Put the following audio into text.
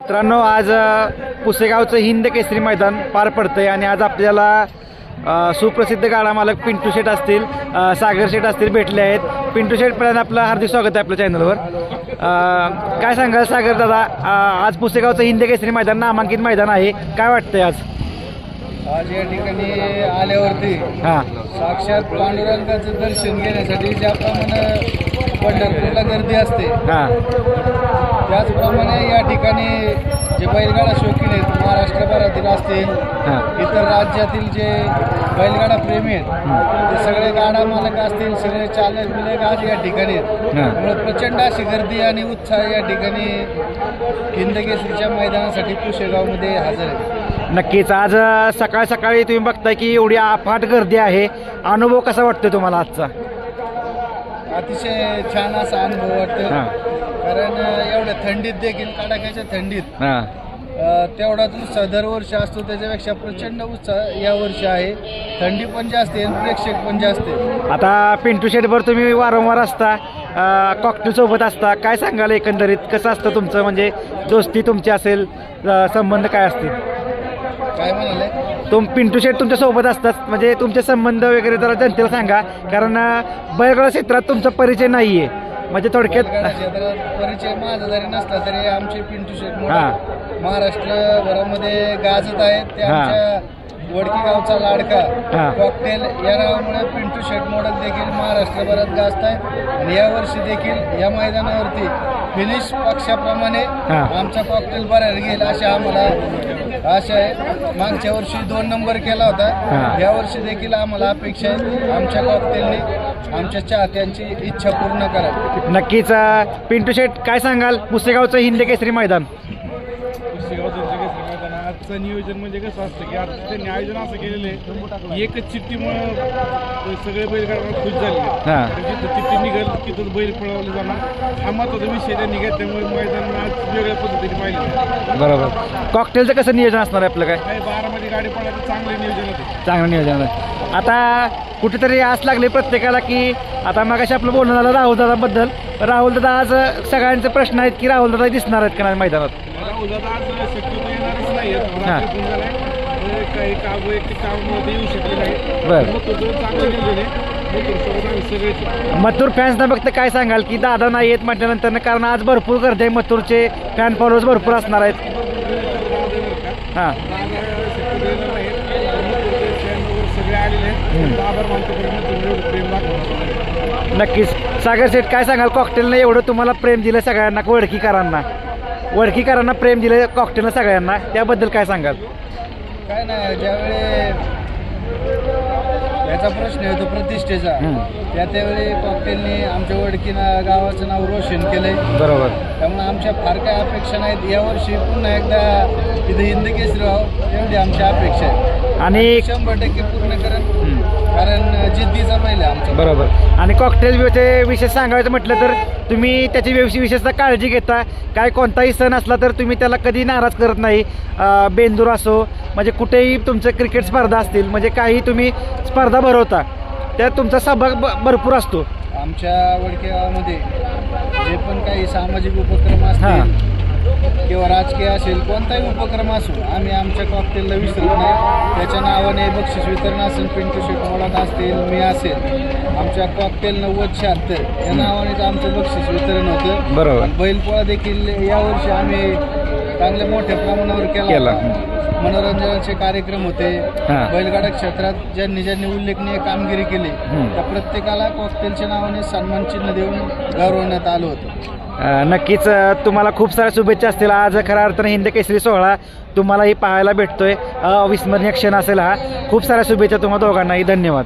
मित्रांनो आज पुसेगावचं हिंद केसरी मैदान पार पडतंय आणि आज आपल्याला सुप्रसिद्ध गाडा मालक पिंटू शेठ असतील सागर शेठ असतील भेटले आहेत. पिंटू शेठ पर्यंत आपलं हार्दिक स्वागत आहे आपल्या चॅनलवर. काय सांगाल सागर दादा? आज पुसेगावचं हिंद केसरी मैदान नामांकित मैदान आहे. काय वाटतंय आज? आज या ठिकाणी आल्यावरती हां. साक्षात पांडुरंगाचं दर्शन घेण्यासाठी ज्याप्रमाणे पंढरपूरला गर्दी असते हां. त्याचप्रमाणे या ठिकाणी जे बैलगाडा शौकीन आहेत महाराष्ट्रभरातील असतील हां. इतर राज्यातील जे बैलगाडा प्रेमी आहेत ते सगळे गाडा मालक असतील सगळे चालक बिलक आज या ठिकाणी आहेत. हां. त्यामुळे प्रचंड अशी गर्दी आणि उत्साह या ठिकाणी हिंदकेसरीच्या मैदानासाठी पुशेगावमध्ये हजर आहे नक्कीच आज अ, सकाळ सकाळी तुम्ही बघताय की एवढी अफाट गर्दी आहे. अनुभव कसा वाटतोय तुम्हाला आजचा? अतिशय छान असा अनुभव वाटतो. कारण एवढ्या थंडीत देखील कडाक्याच्या थंडीत हां. अ, तेवढाच उत्साह दरवर्षी असतो त्याच्यापेक्षा प्रचंड उत्साह या वर्षी आहे. थंडी पण जास्त आहे आणि प्रेक्षक पण जास्त आहे. आता पिंटू शेटवर तुम्ही वारंवार असता कॉकटेल सोबत असता काय सांगाल एकंदरीत? कसं असतं तुमचं? म्हणजे दोस्ती तुमची असेल अ, संबंध काय असतील? काय म्हणाले? तुम पिंटू शेट तुमच्यासोबत असतात म्हणजे तुमचे संबंध वगैरे जरा जनतेला सांगा कारण अ, बैलगाडा क्षेत्रात तुमचा परिचय नाही आहे म्हणजे थोडक्यात परिचय माझा जरी नसला तरी आमचे पिंटू मोठे हां. महाराष्ट्रभरामध्ये गाजत आहेत ते. आमच्या वडकी गावचा लाडका. कॉकटेल या नावामुळे पिंटू शेठ मॉडेल देखील महाराष्ट्रभरात गाजत आहे आणि यावर्षी देखील या मैदानावरती फिनिश पक्षाप्रमाणे. आमचा कॉकटेल बऱ्याला गेल अशी आम्हाला आशा आहे. मागच्या वर्षी दोन नंबर केला होता. या वर्षी देखील आम्हाला अपेक्षा आहे. आमच्या कॉकटेलने आमच्या चाहत्यांची इच्छा पूर्ण करावी नक्कीच पिंटू शेट काय सांगाल? पुसेगावचं हिंद केसरी मैदान. आजचं नियोजन म्हणजे कसं असतं की आता त्यांनी आयोजन असं केलेलं आहे एकच चिठ्ठीमुळं सगळे बैलगाडा खुश झाले हां. जिथं चिठ्ठी निघेल तिथून बैल पळवले जाणार. हा महत्त्वाचा विषय त्यांनी त्यामुळे मैदान आज वेगळ्या पद्धतीने पाहिलं. बरोबर. कॉकटेलचं कसं नियोजन असणार आहे आपलं काय? बारामध्ये गाडी पळायचं चांगले नियोजन होते. चांगलं नियोजन आहे. आता कुठेतरी आस लागली प्रत्येकाला की आता मग आपलं बोलणं झालं राहुल दादाबद्दल. राहुल दादा आज सगळ्यांचे प्रश्न आहेत की राहुल दादा दिसणार आहेत का नाही मैदानात? राहुल दादा आज शक्यतो नाही हां. काही काम वैयक्तिक येऊ शकले नाही बरं. मग तुझं चांगलं नियोजन आहे मग सोबत आम्ही सगळे मथुर फॅन्सना फक्त काय सांगाल की दादा नाही येत म्हटल्यानंतर कारण आज भरपूर गर्दी आहे मथुरचे फॅन फॉलोअर्स भरपूर असणार आहेत. हां. सगळे आलेले आहेत आभार मानतो कारण तुम्ही एवढं प्रेम दाखवलं नक्कीच. सागर सेठ काय सांगाल? कॉकटेलनं एवढं तुम्हाला प्रेम दिलं सगळ्यांना वडकीकरांना वडकीकरांना प्रेम दिलं कॉकटेलनं सगळ्यांना. त्याबद्दल काय सांगाल? काय नाही ज्यावेळी याचा प्रश्न येतो प्रतिष्ठेचा. त्या त्यावेळी कॉकटेलने आमच्या वडकीनं गावाचं नाव रोशन केलंय. बरोबर. त्यामुळे आमच्या फार काही अपेक्षा नाहीत. यावर्षी पुन्हा एकदा इथं हिंद केसरी व्हावं एवढी आमची अपेक्षा आहे. आणि शंभर टक्के पूर्ण करेन कारण जिद्दीचा आमचा. बरोबर. आणि कॉकटेल विषय सांगायचं म्हटलं तर तुम्ही त्याची व्यवसाय विशेषतः काळजी घेता. काय कोणताही सण असला तर तुम्ही त्याला कधी नाराज करत नाही. बेंदूर असो म्हणजे कुठेही तुमचं क्रिकेट स्पर्धा असतील म्हणजे काही तुम्ही स्पर्धा भरवता त्यात तुमचा सहभाग भरपूर असतो. आमच्या वडके गावामध्ये जे पण काही सामाजिक उपक्रम असतील किंवा राजकीय असेल कोणताही उपक्रम असो आम्ही आमच्या कॉकटेलला विसरत नाही त्याच्या नावाने बक्षीस वितरण असेल पिंटू शेट मोडात असतील मी असेल आमच्या कॉकटेल नव्वद शहात्तर या नावानेच आमचं बक्षीस वितरण होतं बरोबर. बैलपोळा देखील यावर्षी आम्ही चांगल्या मोठ्या प्रमाणावर केला. मनोरंजनाचे कार्यक्रम होते. बैलगाडा क्षेत्रात ज्यांनी ज्यांनी उल्लेखनीय कामगिरी केली. त्या प्रत्येकाला कॉकटेलच्या नावाने सन्मान चिन्ह देऊन गौरवण्यात आलं होतं नक्कीच तुम्हाला खूप साऱ्या शुभेच्छा असतील. आज खऱ्या अर्थानं हिंद केसरी सोहळा तुम्हालाही पाहायला भेटतोय. अविस्मरणीय क्षण असेल हा. खूप साऱ्या शुभेच्छा तुम्हाला दोघांनाही. धन्यवाद.